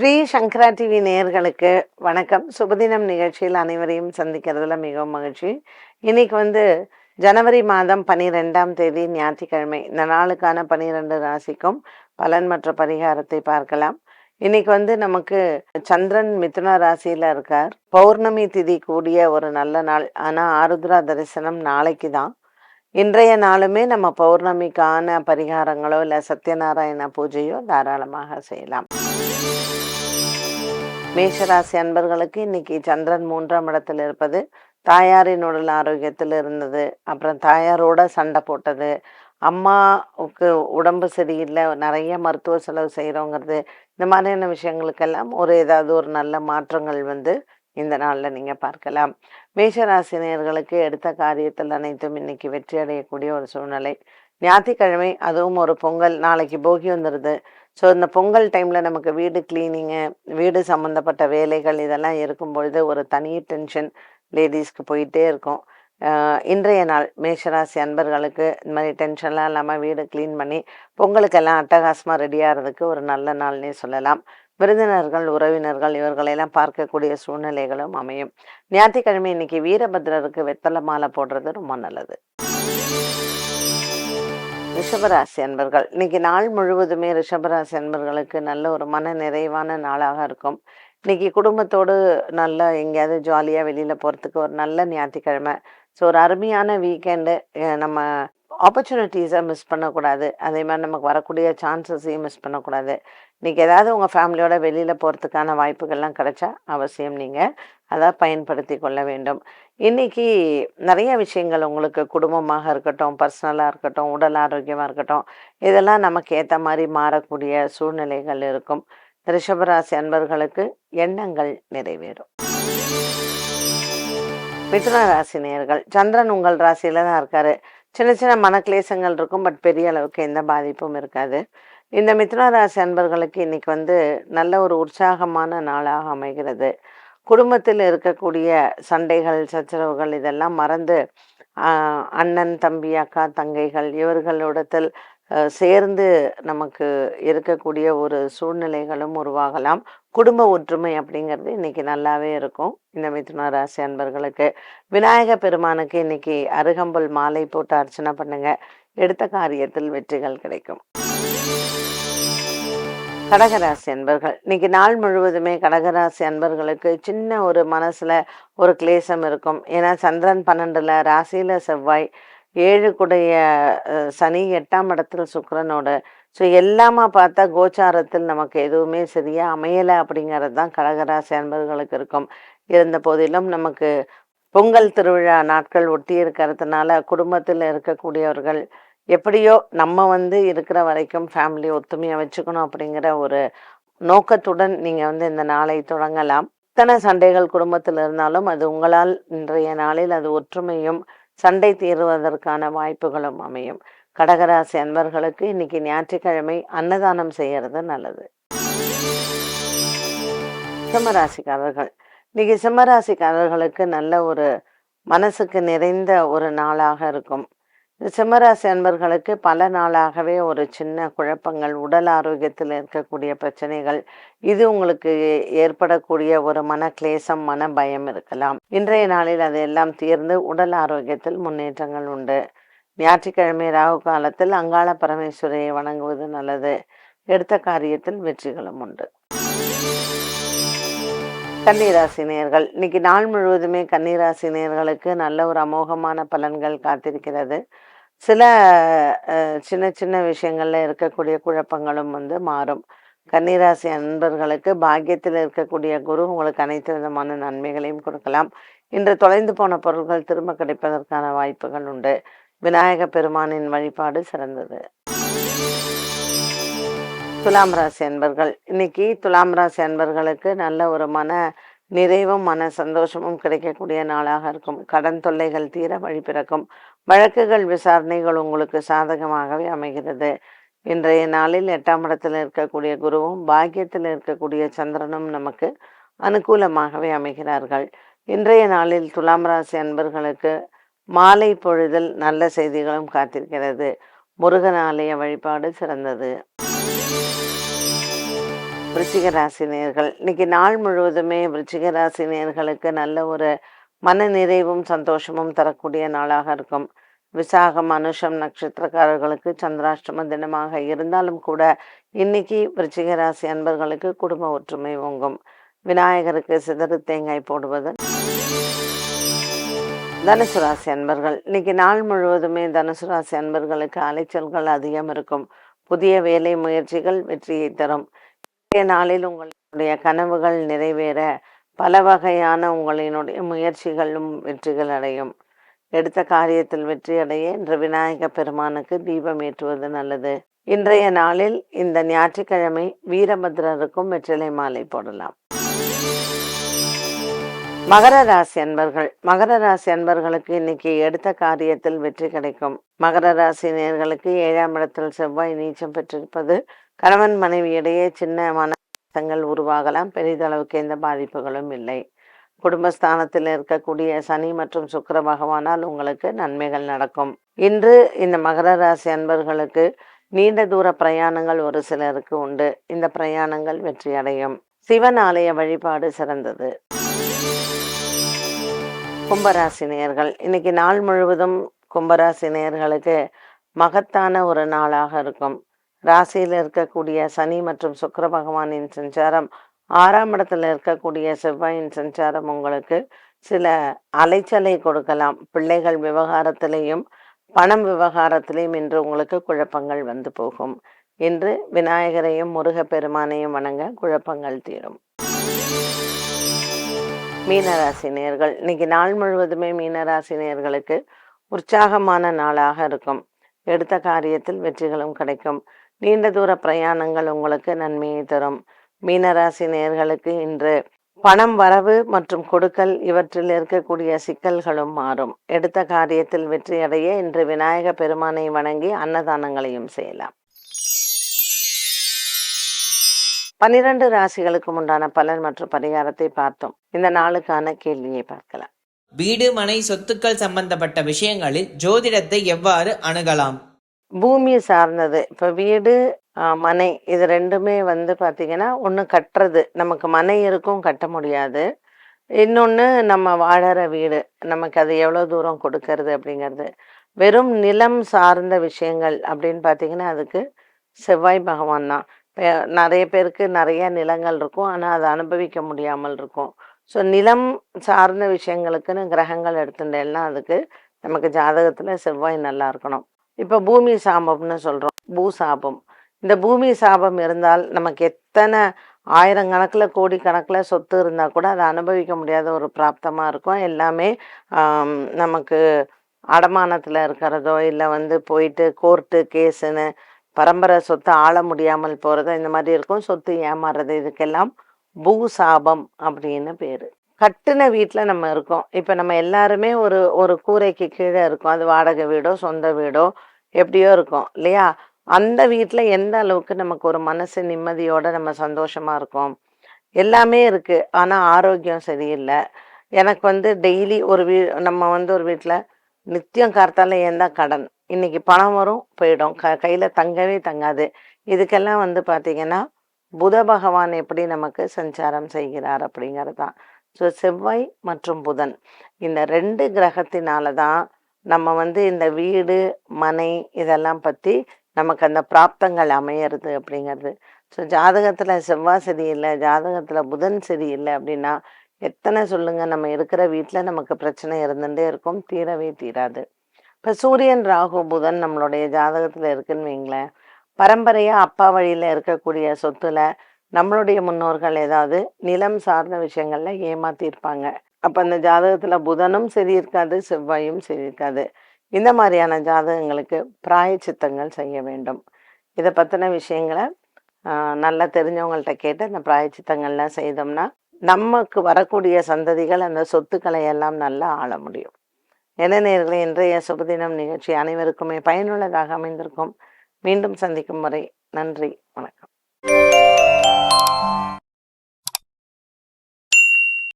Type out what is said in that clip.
ஸ்ரீ சங்கரா TV நேயர்களுக்கு வணக்கம். சுபதினம் நிகழ்ச்சியில் அனைவரையும் சந்திக்கிறதுல மிகவும் மகிழ்ச்சி. இன்னைக்கு வந்து ஜனவரி மாதம் பனிரெண்டாம் தேதி ஞாயிற்றுக்கிழமை. இந்த நாளுக்கான பனிரெண்டு ராசிக்கும் பலன் மற்ற பரிகாரத்தை பார்க்கலாம். இன்னைக்கு வந்து நமக்கு சந்திரன் மிதுன ராசியில இருக்கார். பௌர்ணமி திதி கூடிய ஒரு நல்ல நாள். ஆனால் ஆருத்ரா தரிசனம் நாளைக்கு தான். இன்றைய நாளுமே நம்ம பௌர்ணமிக்கான பரிகாரங்களோ இல்லை சத்யநாராயண பூஜையோ தாராளமாக செய்யலாம். மேஷராசி அன்பர்களுக்கு இன்னைக்கு சந்திரன் மூன்றாம் இடத்தில் இருப்பது. தாயாரின் உடல் ஆரோக்கியத்தில் இருந்தது. அப்புறம் தாயாரோட சண்டை போட்டது. அம்மாவுக்கு உடம்பு சரியில்லை. நிறைய மருத்துவ செலவு செய்கிறோங்கிறது இந்த மாதிரியான விஷயங்களுக்கெல்லாம் ஒரு ஏதாவது ஒரு நல்ல மாற்றங்கள் வந்து இந்த நாளில் நீங்கள் பார்க்கலாம். மேஷராசினியர்களுக்கு எடுத்த காரியத்தில் அனைத்தும் இன்னைக்கு வெற்றி அடையக்கூடிய ஒரு சூழ்நிலை. ஞாயிற்றுக்கிழமை அதுவும் ஒரு பொங்கல் நாளைக்கு போகி வந்துடுது ஸோ இந்த பொங்கல் டைமில் நமக்கு வீடு கிளீனிங்கு வீடு சம்மந்தப்பட்ட வேலைகள் இதெல்லாம் இருக்கும் பொழுது ஒரு தனி டென்ஷன் லேடிஸ்க்கு போயிட்டே இருக்கும். இன்றைய நாள் மேஷராசி அன்பர்களுக்கு இந்த மாதிரி டென்ஷன்லாம் இல்லாமல் வீடு க்ளீன் பண்ணி பொங்கலுக்கெல்லாம் அட்டகாசமாக ரெடி ஆகிறதுக்கு ஒரு நல்ல நாள்னே சொல்லலாம். விருந்தினர்கள் உறவினர்கள் இவர்களெல்லாம் பார்க்கக்கூடிய சூழ்நிலைகளும் அமையும். ஞாயிற்றுக்கிழமை இன்னைக்கு வீரபத்ரருக்கு வெத்தலை மாலை போடுறது ரொம்ப நல்லது. ரிஷபராசி அன்பர்கள். இன்னைக்கு நாள் முழுவதுமே ரிஷபராசி அன்பர்களுக்கு நல்ல ஒரு மன நிறைவான நாளாக இருக்கும். இன்னைக்கு குடும்பத்தோடு நல்லா எங்கேயாவது ஜாலியாக வெளியில் போகிறதுக்கு ஒரு நல்ல ஞாயிற்றுக்கிழமை. ஸோ ஒரு அருமையான வீக்கெண்டு நம்ம ஆப்பர்ச்சுனிட்டிஸை மிஸ் பண்ணக்கூடாது. அதே மாதிரி நமக்கு வரக்கூடிய சான்சஸையும் மிஸ் பண்ணக்கூடாது. இன்னைக்கு ஏதாவது உங்கள் ஃபேமிலியோட வெளியில் போகிறதுக்கான வாய்ப்புகள்லாம் கிடைச்சா அவசியம் நீங்கள் அதை பயன்படுத்தி கொள்ள வேண்டும். இன்னைக்கு நிறைய விஷயங்கள் உங்களுக்கு குடும்பமாக இருக்கட்டும் பர்சனலாக இருக்கட்டும் உடல் ஆரோக்கியமாக இருக்கட்டும் இதெல்லாம் நமக்கு ஏற்ற மாதிரி மாறக்கூடிய சூழ்நிலைகள் இருக்கும். ரிஷபராசி அன்பர்களுக்கு எண்ணங்கள் நிறைவேறும். மிதுன ராசி நேர்கள் சந்திரன் உங்கள் ராசியில தான் இருக்காரு. சின்ன சின்ன மனக்லேசங்கள் இருக்கும். பட் பெரிய அளவுக்கு எந்த பாதிப்பும் இருக்காது. இந்த மிதுன அன்பர்களுக்கு இன்னைக்கு வந்து நல்ல ஒரு உற்சாகமான நாளாக அமைகிறது. குடும்பத்தில் இருக்கக்கூடிய சண்டைகள் சச்சரவுகள் இதெல்லாம் மறந்து அண்ணன் தம்பி அக்கா தங்கைகள் இவர்களிடத்தில் சேர்ந்து நமக்கு இருக்கக்கூடிய ஒரு சூழ்நிலைகளும் உருவாகலாம். குடும்ப ஒற்றுமை அப்படிங்கிறது இன்னைக்கு நல்லாவே இருக்கும். இந்த மிதுன ராசி அன்பர்களுக்கு. விநாயக பெருமானுக்கு இன்னைக்கு அருகம்புல் மாலை போட்டு அர்ச்சனை பண்ணுங்க. எடுத்த காரியத்தில் வெற்றிகள் கிடைக்கும். கடகராசி அன்பர்கள். இன்னைக்கு நாள் முழுவதுமே கடகராசி அன்பர்களுக்கு சின்ன ஒரு மனசுல ஒரு கிளேசம் இருக்கும். ஏன்னா சந்திரன் பன்னெண்டுல ராசியில செவ்வாய் ஏழுக்குடைய சனி எட்டாம் இடத்துல சுக்கரனோட ஸோ எல்லாமா பார்த்தா கோச்சாரத்தில் நமக்கு எதுவுமே சரியாக அமையலை அப்படிங்கிறது தான் கடகராசி அன்பர்களுக்கு இருக்கும். இருந்த போதிலும் நமக்கு பொங்கல் திருவிழா நாட்கள் ஒட்டி இருக்கிறதுனால குடும்பத்தில் இருக்கக்கூடியவர்கள் எப்படியோ நம்ம வந்து இருக்கிற வரைக்கும் ஃபேமிலி ஒத்துமையாக வச்சுக்கணும் அப்படிங்கிற ஒரு நோக்கத்துடன் நீங்கள் வந்து இந்த நாளை தொடங்கலாம். இத்தனை சண்டைகள் குடும்பத்தில் இருந்தாலும் அது உங்களால் இன்றைய நாளில் அது ஒற்றுமையும் சண்டை தீர்வதற்கான வாய்ப்புகளும் அமையும். கடகராசி அன்பர்களுக்கு இன்னைக்கு ஞாயிற்றுக்கிழமை அன்னதானம் செய்யறது நல்லது. சிம்மராசிக்காரர்கள். இன்னைக்கு சிம்மராசிக்காரர்களுக்கு நல்ல ஒரு மனசுக்கு நிறைந்த ஒரு நாளாக இருக்கும். சிம்மராசி அன்பர்களுக்கு பல நாளாகவே ஒரு சின்ன குழப்பங்கள் உடல் ஆரோக்கியத்தில் இருக்கக்கூடிய பிரச்சனைகள் இது உங்களுக்கு ஏற்படக்கூடிய ஒரு மன கிளேசம் மன பயம் இருக்கலாம். இன்றைய நாளில் அதையெல்லாம் தீர்ந்து உடல் ஆரோக்கியத்தில் முன்னேற்றங்கள் உண்டு. ஞாயிற்றுக்கிழமை ராகு காலத்தில் அங்காள பரமேஸ்வரியை வணங்குவது நல்லது. எடுத்த காரியத்தில் வெற்றிகளும் உண்டு. கன்னிராசி நேயர்கள் இன்னைக்கு நாள் முழுவதுமே கன்னிராசி நல்ல ஒரு அமோகமான பலன்கள் காத்திருக்கிறது. சில சின்ன சின்ன விஷயங்களில் இருக்கக்கூடிய குழப்பங்களும் வந்து மாறும். கன்னிராசி அன்பர்களுக்கு பாக்கியத்தில் இருக்கக்கூடிய குரு உங்களுக்கு அனைத்து விதமான நன்மைகளையும் கொடுக்கலாம். இன்று தொலைந்து போன பொருட்கள் திரும்ப கிடைப்பதற்கான வாய்ப்புகள் உண்டு. விநாயக பெருமானின் வழிபாடு சிறந்தது. துலாம் ராசி அன்பர்கள் இன்னைக்கு துலாம் ராசி அன்பர்களுக்கு நல்ல ஒரு மன நிறைவும் மன சந்தோஷமும் கிடைக்கக்கூடிய நாளாக இருக்கும். கடன் தொல்லைகள் தீர வழி பிறக்கும். வழக்குகள் விசாரணைகள் உங்களுக்கு சாதகமாகவே அமைகிறது. இன்றைய நாளில் எட்டாம் இடத்தில் இருக்கக்கூடிய குருவும் பாக்கியத்தில் இருக்கக்கூடிய சந்திரனும் நமக்கு அனுகூலமாகவே அமைகிறார்கள். இன்றைய நாளில் துலாம் ராசி அன்பர்களுக்கு மாலை பொழுதில் நல்ல செய்திகளும் காத்திருக்கிறது. முருகன் ஆலய வழிபாடு சிறந்தது. விருச்சிக ராசி இன்னைக்கு நாள் முழுவதுமே விருச்சிக ராசினியர்களுக்கு நல்ல ஒரு மன நிறைவும் சந்தோஷமும் தரக்கூடிய நாளாக இருக்கும். விசாகம் அனுஷம் நட்சத்திரக்காரர்களுக்கு சந்திராஷ்டம தினமாக இருந்தாலும் கூட இன்னைக்கு விருச்சிக ராசி அன்பர்களுக்கு குடும்ப ஒற்றுமை ஓங்கும். விநாயகருக்கு சிதறு தேங்காய் போடுவது. தனுசு ராசி அன்பர்கள். இன்னைக்கு நாள் முழுவதுமே தனுசு ராசி அன்பர்களுக்கு அலைச்சல்கள் அதிகம் இருக்கும். புதிய வேலை முயற்சிகள் வெற்றியை தரும். இன்றைய நாளில் உங்களுடைய கனவுகள் நிறைவேற பல வகையான உங்களினுடைய முயற்சிகளும் வெற்றிகள் அடையும். எடுத்த காரியத்தில் வெற்றி அடைய இன்று விநாயக பெருமானுக்கு தீபம் ஏற்றுவது நல்லது. இன்றைய நாளில் இந்த ஞாயிற்றுக்கிழமை வீரபத்ரருக்கும் வெற்றிலை மாலை போடலாம். மகர ராசி அன்பர்கள். மகர ராசி அன்பர்களுக்கு இன்னைக்கு எடுத்த காரியத்தில் வெற்றி கிடைக்கும். மகர ராசி நேர்களுக்கு ஏழாம் இடத்தில் செவ்வாய் நீச்சம் பெற்றிருப்பது. கணவன் மனைவி இடையே சின்ன மனங்கள் உருவாகலாம். பெரிதளவுக்கு எந்த பாதிப்புகளும் இல்லை. குடும்பஸ்தானத்தில் இருக்கக்கூடிய சனி மற்றும் சுக்கர பகவானால் உங்களுக்கு நன்மைகள் நடக்கும். இன்று இந்த மகர ராசி அன்பர்களுக்கு நீண்ட தூர பிரயாணங்கள் ஒரு சிலருக்கு உண்டு. இந்த பிரயாணங்கள் வெற்றி அடையும் சிவன் ஆலய வழிபாடு சிறந்தது. கும்பராசி நேர்கள் இன்னைக்கு நாள் முழுவதும் கும்பராசி நேர்களுக்கு மகத்தான ஒரு நாளாக இருக்கும். ராசியில் இருக்கக்கூடிய சனி மற்றும் சுக்கர பகவானின் சஞ்சாரம் ஆறாம் இடத்துல இருக்கக்கூடிய செவ்வாயின் சஞ்சாரம் உங்களுக்கு சில அலைச்சலை கொடுக்கலாம். பிள்ளைகள் விவகாரத்திலையும் பணம் விவகாரத்திலையும் இன்று உங்களுக்கு குழப்பங்கள் வந்து போகும். இன்று விநாயகரையும் முருகப்பெருமானையும் வணங்க குழப்பங்கள் தீரும். மீனராசி நேர்கள் இன்னைக்கு நாள் முழுவதுமே மீனராசி நேர்களுக்கு உற்சாகமான நாளாக இருக்கும். எடுத்த காரியத்தில் வெற்றிகளும் கிடைக்கும். நீண்ட தூர பிரயாணங்கள் உங்களுக்கு நன்மையை தரும். மீனராசி நேர்களுக்கு இன்று பணம் வரவு மற்றும் கொடுக்கல் இவற்றில் இருக்கக்கூடிய சிக்கல்களும் மாறும். எடுத்த காரியத்தில் வெற்றியடைய இன்று விநாயக பெருமானை வணங்கி அன்னதானங்களையும் செய்யலாம். பனிரெண்டு ராசிகளுக்கு உண்டான பலன் மற்றும் பரிகாரத்தை பார்த்தோம். இந்த நாளுக்கான கேள்வியை பார்க்கலாம். வீடு மனை சொத்துக்கள் சம்பந்தப்பட்ட விஷயங்களில் ஜோதிடத்தை எவ்வாறு அணுகலாம்? பூமி சார்ந்தது. இப்போ வீடு மனை இது ரெண்டுமே வந்து பார்த்தீங்கன்னா ஒன்று கட்டுறது. நமக்கு மனை இருக்கும் கட்ட முடியாது. இன்னொன்று நம்ம வாழற வீடு. நமக்கு அது எவ்வளோ தூரம் கொடுக்கறது அப்படிங்கிறது. வெறும் நிலம் சார்ந்த விஷயங்கள் அப்படின்னு பார்த்தீங்கன்னா அதுக்கு செவ்வாய் பகவான் தான். நிறைய பேருக்கு நிறைய நிலங்கள் இருக்கும். ஆனால் அதை அனுபவிக்க முடியாமல் இருக்கும். ஸோ நிலம் சார்ந்த விஷயங்களுக்குன்னு கிரகங்கள் எடுத்துட்டேன்னா அதுக்கு நமக்கு ஜாதகத்தில் செவ்வாய் நல்லா இருக்கணும். இப்போ பூமி சாபம்னு சொல்கிறோம் பூ சாபம். இந்த பூமி சாபம் இருந்தால் நமக்கு எத்தனை ஆயிரக்கணக்கில் கோடிக்கணக்கில் சொத்து இருந்தால் கூட அதை அனுபவிக்க முடியாத ஒரு பிராப்தமாக இருக்கும். எல்லாமே நமக்கு அடமானத்தில் இருக்கிறதோ இல்லை வந்து போயிட்டு கோர்ட்டு கேஸுன்னு பரம்பரை சொத்தை ஆள முடியாமல் போகிறது இந்த மாதிரி இருக்கும். சொத்து ஏமாறுறது இதுக்கெல்லாம் பூசாபம் அப்படின்னு பேர். கட்டின வீட்டில் நம்ம இருக்கோம். இப்போ நம்ம எல்லாருமே ஒரு ஒரு கூரைக்கு கீழே இருக்கோம். அது வாடகை வீடோ சொந்த வீடோ எப்படியோ இருக்கும் இல்லையா? அந்த வீட்டில் எந்த அளவுக்கு நமக்கு ஒரு மனசு நிம்மதியோடு நம்ம சந்தோஷமாக இருக்கோம்? எல்லாமே இருக்குது ஆனால் ஆரோக்கியம் சரியில்லை. எனக்கு வந்து டெய்லி ஒரு வீ நம்ம வந்து ஒரு வீட்டில் நித்தியம் கார்த்தால ஏந்தா கடன். இன்னைக்கு பணம் வரும் போயிடும். க கையில் தங்கவே தங்காது. இதுக்கெல்லாம் வந்து பார்த்தீங்கன்னா புத பகவான் எப்படி நமக்கு சஞ்சாரம் செய்கிறார் அப்படிங்கிறது தான் ஸோ செவ்வாய் மற்றும் புதன் இந்த ரெண்டு கிரகத்தினால தான் நம்ம வந்து இந்த வீடு மனை இதெல்லாம் பற்றி நமக்கு அந்த பிராப்தங்கள் அமையிறது அப்படிங்கிறது. ஸோ ஜாதகத்தில் செவ்வாய் சரியில்லை ஜாதகத்தில் புதன் சரியில்லை அப்படின்னா எத்தனை சொல்லுங்கள் நம்ம இருக்கிற வீட்டில் நமக்கு பிரச்சனை இருந்துகிட்டே இருக்கும் தீரவே தீராது. இப்போ சூரியன் ராகு புதன் நம்மளுடைய ஜாதகத்தில் இருக்குன்னு வைங்களேன். பரம்பரையாக அப்பா வழியில் இருக்கக்கூடிய சொத்துல நம்மளுடைய முன்னோர்கள் ஏதாவது நிலம் சார்ந்த விஷயங்களில் ஏமாத்தியிருப்பாங்க அப்போ அந்த ஜாதகத்தில் புதனும் சரி இருக்காது செவ்வாயும் சரி இருக்காது. இந்த மாதிரியான ஜாதகங்களுக்கு பிராயச்சித்தங்கள் செய்ய வேண்டும். இதை பற்றின விஷயங்களை நல்லா தெரிஞ்சவங்கள்ட்ட கேட்டு அந்த பிராயச்சித்தங்கள்லாம் செய்தோம்னா நமக்கு வரக்கூடிய சந்ததிகள் அந்த சொத்துக்களை எல்லாம் நல்லா ஆள முடியும். என்ன இன்றைய சுபதினம் நிகழ்ச்சி அனைவருக்குமே பயனுள்ளதாக அமைந்திருக்கும். மீண்டும் சந்திக்கும் வரை நன்றி வணக்கம்.